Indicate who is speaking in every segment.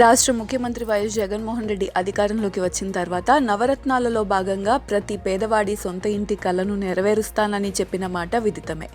Speaker 1: రాష్ట్ర ముఖ్యమంత్రి వైఎస్ జగన్మోహన్ రెడ్డి అధికారంలోకి వచ్చిన తర్వాత నవరత్నాలలో భాగంగా ప్రతి పేదవాడి సొంత ఇంటి కలను నెరవేరుస్తానని చెప్పిన మాట విదితమే.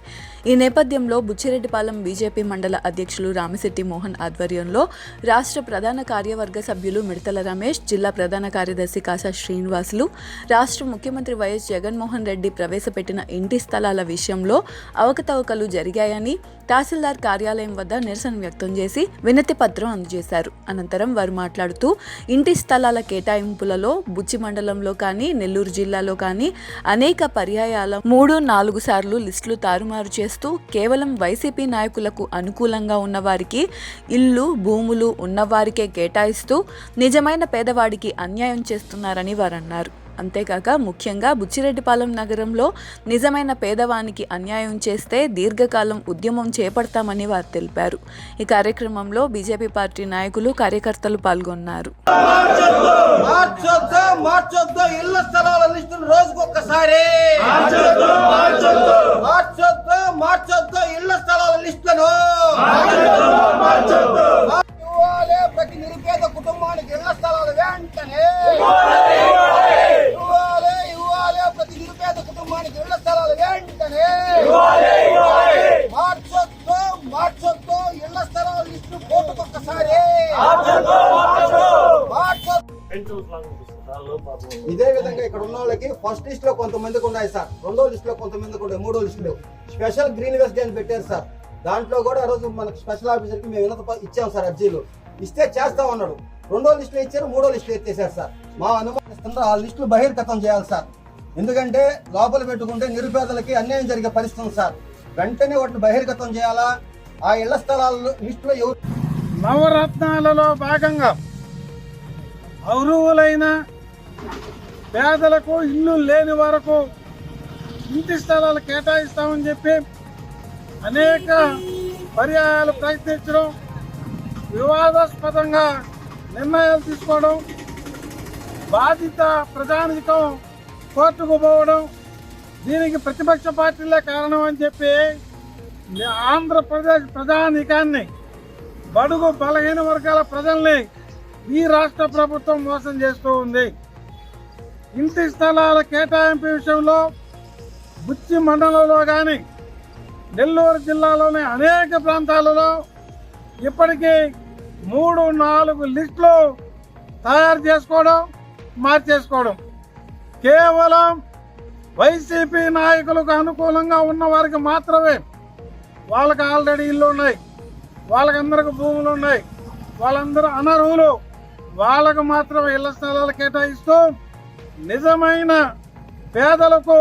Speaker 1: ఈ నేపథ్యంలో బుచ్చిరెడ్డిపాలెం బీజేపీ మండల అధ్యక్షులు రామిశెట్టి మోహన్ ఆధ్వర్యంలో రాష్ట్ర ప్రధాన కార్యవర్గ సభ్యులు మిడతల రమేష్ జిల్లా ప్రధాన కార్యదర్శి కాసా శ్రీనివాసులు రాష్ట్ర ముఖ్యమంత్రి వైఎస్ జగన్మోహన్ రెడ్డి ప్రవేశపెట్టిన ఇంటి స్థలాల విషయంలో అవకతవకలు జరిగాయని తహసీల్దార్ కార్యాలయం వద్ద నిరసన వ్యక్తం చేసి వినతి పత్రం అందజేశారు. అనంతరం వారు మాట్లాడుతూ ఇంటి స్థలాల కేటాయింపులలో బుచ్చి మండలంలో కానీ నెల్లూరు జిల్లాలో కానీ అనేక పర్యాయాల మూడు నాలుగు సార్లు లిస్టులు తారుమారు చేస్తూ కేవలం వైసీపీ నాయకులకు అనుకూలంగా ఉన్నవారికి ఇల్లు భూములు ఉన్నవారికే కేటాయిస్తూ నిజమైన పేదవాడికి అన్యాయం చేస్తున్నారని వారు అన్నారు అంతేకాక ముఖ్యంగా బుచ్చిరెడ్డిపాలెం నగరంలో నిజమైన పేదవానికి అన్యాయం చేస్తే దీర్ఘకాలం ఉద్యమం చేపడతామని వారు తెలిపారు. ఈ కార్యక్రమంలో బీజేపీ పార్టీ నాయకులు కార్యకర్తలు పాల్గొన్నారు.
Speaker 2: ప్రతి నిరుపేద కుటుంబానికి ఇళ్ళ స్థలాలు వెంటనే ఇవ్వాలి ఇవ్వాలి ప్రతి నిరుపేద కుటుంబానికి ఇళ్ళ స్థలాలు వెంటనే మార్చొద్దు మార్చొద్దు ఇళ్ళ స్థలాల లిస్టు ఒక్కసారి. ఇదే విధంగా ఇక్కడ ఉన్న వాళ్ళకి ఫస్ట్ లిస్ట్లో కొంతమందికి ఉన్నాయి సార్. రెండో లిస్ట్లో కొంతమందికి ఉన్నాయి మూడో లిస్ట్లో స్పెషల్ గ్రీన్ వెస్ట్ డే అని పెట్టారు సార్. దాంట్లో కూడా ఆ రోజు మనకు స్పెషల్ ఆఫీసర్కి మేము వినత ఇచ్చాం సార్ అర్జీలు. ఇస్తే చేస్తాం అన్నాడు. రెండో లిస్టులు ఇచ్చారు మూడో లిస్టు ఎత్తేసారు సార్. మా అనుమానిస్తున్నారు ఆ లిస్టులు బహిర్గతం చేయాలి సార్. ఎందుకంటే లోపల పెట్టుకుంటే నిరుపేదలకి అన్యాయం జరిగే పరిస్థితి ఉంది సార్. వెంటనే వాటిని బహిర్గతం చేయాలా? ఆ ఇళ్ళ స్థలాల్లో లిస్టులో ఎవరు
Speaker 3: నవరత్నాలలో భాగంగా అర్హులైన పేదలకు ఇల్లు లేని వరకు ఇంటి స్థలాలు కేటాయిస్తామని చెప్పి అనేక పర్యాయాలు ప్రయత్నించడం వివాదాస్పదంగా నిర్ణయాలు తీసుకోవడం బాధిత ప్రజానికం కోర్టుకు పోవడం దీనికి ప్రతిపక్ష పార్టీలే కారణం అని చెప్పి ఆంధ్రప్రదేశ్ ప్రజానికాన్ని బడుగు బలహీన వర్గాల ప్రజల్ని ఈ రాష్ట్ర ప్రభుత్వం మోసం చేస్తూ ఉంది. ఇంటి స్థలాల కేటాయింపు విషయంలో బుచ్చి మండలంలో కానీ నెల్లూరు జిల్లాలోని అనేక ప్రాంతాలలో ఇప్పటికీ మూడు నాలుగు లిస్టులు తయారు చేసుకోవడం మార్చేసుకోవడం. కేవలం వైసీపీ నాయకులకు అనుకూలంగా ఉన్న వారికి మాత్రమే వాళ్ళకి ఆల్రెడీ ఇల్లు ఉన్నాయి. వాళ్ళకందరికి భూములు ఉన్నాయి. వాళ్ళందరూ అనర్హులు. వాళ్ళకు మాత్రమే ఇళ్ళ స్థలాలు కేటాయిస్తూ నిజమైన పేదలకు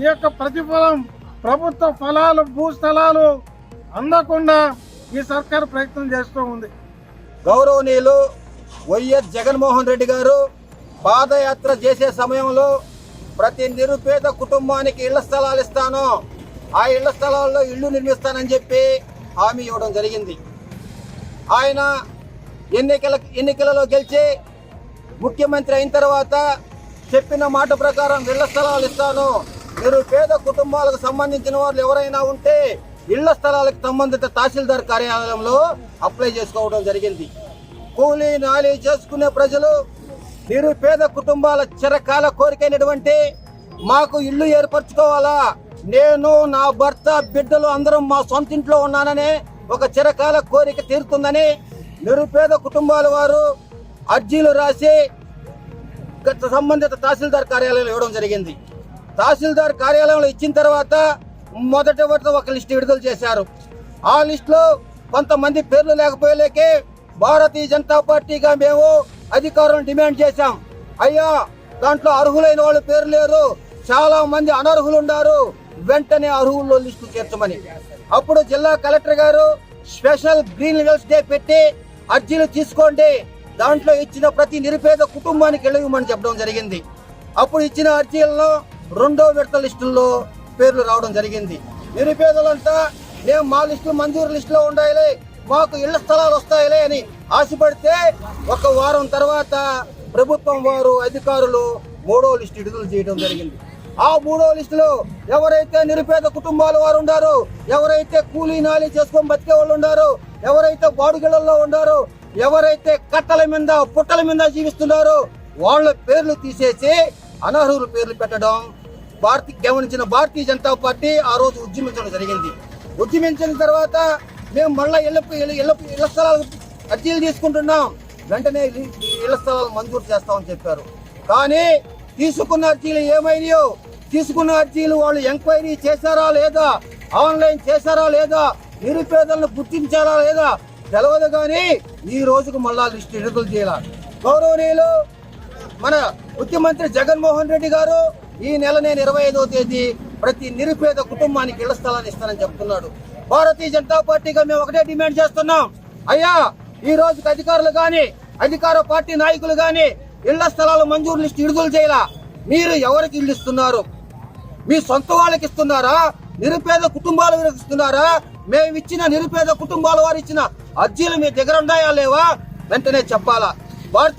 Speaker 3: ఈ యొక్క ప్రతిఫలం ప్రభుత్వ ఫలాలు భూస్థలాలు అందకుండా ఈ సర్కారు ప్రయత్నం చేస్తూ ఉంది.
Speaker 2: గౌరవనీయులు వైఎస్ జగన్మోహన్ రెడ్డి గారు పాదయాత్ర చేసే సమయంలో ప్రతి నిరుపేద కుటుంబానికి ఇళ్ళ స్థలాలు ఇస్తాను. ఆ ఇళ్ళ స్థలాల్లో ఇల్లు నిర్మిస్తానని చెప్పి హామీ ఇవ్వడం జరిగింది. ఆయన ఎన్నికల ఎన్నికలలో గెలిచి ముఖ్యమంత్రి అయిన తర్వాత చెప్పిన మాట ప్రకారం ఇళ్ళ స్థలాలు ఇస్తాను. మీరు పేద కుటుంబాలకు సంబంధించిన వాళ్ళు ఎవరైనా ఉంటే ఇళ్ళ స్థలాలకు సంబంధిత తహసీల్దార్ కార్యాలయంలో అప్లై చేసుకోవడం జరిగింది. కూలీ నాలి చేసుకునే ప్రజలు నిరుపేద కుటుంబాల చిరకాల కోరికైనటువంటి మాకు ఇల్లు ఏర్పరచుకోవాలా? నేను నా భర్త బిడ్డలు అందరం మా సొంత ఇంట్లో ఉన్నాననే ఒక చిరకాల కోరిక తీరుతుందని నిరుపేద కుటుంబాల వారు అర్జీలు రాసి గత సంబంధిత తహసీల్దార్ కార్యాలయంలో ఇవ్వడం జరిగింది. తహసీల్దార్ కార్యాలయంలో ఇచ్చిన తర్వాత మొదటి వద్ద ఒక లిస్ట్ విడుదల చేశారు. ఆ లిస్టులో కొంతమంది పేర్లు లేకపోయేలేకే భారతీయ జనతా పార్టీగా మేము అధికారులను డిమాండ్ చేశాం. అయ్యా దాంట్లో అర్హులైన వాళ్ళు పేరు లేరు. చాలా మంది అనర్హులు ఉన్నారు. వెంటనే అర్హుల్లో లిస్టు చేర్చమని. అప్పుడు జిల్లా కలెక్టర్ గారు స్పెషల్ గ్రీన్ వెల్స్ డే పెట్టి అర్జీలు తీసుకోండి. దాంట్లో ఇచ్చిన ప్రతి నిరుపేద కుటుంబానికి వెళ్ళమని చెప్పడం జరిగింది. అప్పుడు ఇచ్చిన అర్జీలలో రెండో విడత లిస్టుల్లో పేర్లు రావడం జరిగింది. నిరుపేదలంతా మేము మా లిస్టు మంజూరు లిస్టులో ఉండాలి మాకు ఇళ్ళ స్థలాలు వస్తాయిలే అని ఆశపడితే ఒక వారం తర్వాత ప్రభుత్వం వారు అధికారులు మూడో లిస్టు విడుదల చేయడం జరిగింది. ఆ మూడో లిస్టులో ఎవరైతే నిరుపేద కుటుంబాల వారు ఉండారో ఎవరైతే కూలీ నాలి చేసుకొని బతికే వాళ్ళు ఉండారో ఎవరైతే బాడుగిళ్ళలో ఉండారో ఎవరైతే కట్టల మీద పుట్టల మీద జీవిస్తున్నారో వాళ్ళ పేర్లు తీసేసి అనర్హుల పేర్లు పెట్టడం. భారతీ గమనించిన భారతీయ జనతా పార్టీ ఆ రోజు ఉద్యమించడం జరిగింది. ఉద్యమించిన తర్వాత మేము మళ్ళీ ఇళ్ళ ఇళ్ళ ఇళ్ళ స్థలాలు అర్జీలు తీసుకుంటున్నాం. వెంటనే ఇల్లు- ఇళ్ళ స్థలాలు మంజూరు చేస్తామని చెప్పారు. కానీ తీసుకున్న అర్జీలు ఏమైనాయో తీసుకున్న అర్జీలు వాళ్ళు ఎంక్వైరీ చేశారా లేదా? ఆన్లైన్ చేశారా లేదా? నిరుపేదలను గుర్తించారా లేదా? తెలవదు కానీ ఈ రోజుకు మళ్ళా లిస్టు విడుదల చేయాలి? గౌరవనీయులు మన ముఖ్యమంత్రి జగన్మోహన్ రెడ్డి గారు ఈ నెల నేను ఇరవై ఐదవ తేదీ ప్రతి నిరుపేద కుటుంబానికి ఇళ్ళ స్థలాన్ని ఇస్తానని చెప్తున్నాడు. భారతీయ జనతా పార్టీగా మేము ఒకటే డిమాండ్ చేస్తున్నాం. అయ్యా ఈ రోజుకి అధికారులు కానీ అధికార పార్టీ నాయకులు కానీ ఇళ్ళ స్థలాల మంజూరు లిస్టు విడుదల చేయాల? మీరు ఎవరికి ఇల్లు ఇస్తున్నారు? మీ సొంత వాళ్ళకి ఇస్తున్నారా? నిరుపేద కుటుంబాల వారికి ఇస్తున్నారా? మేము ఇచ్చిన నిరుపేద కుటుంబాల వారు ఇచ్చిన అర్జీలు మీ దగ్గర ఉన్నాయా లేవా? వెంటనే చెప్పాలా. భారతీయ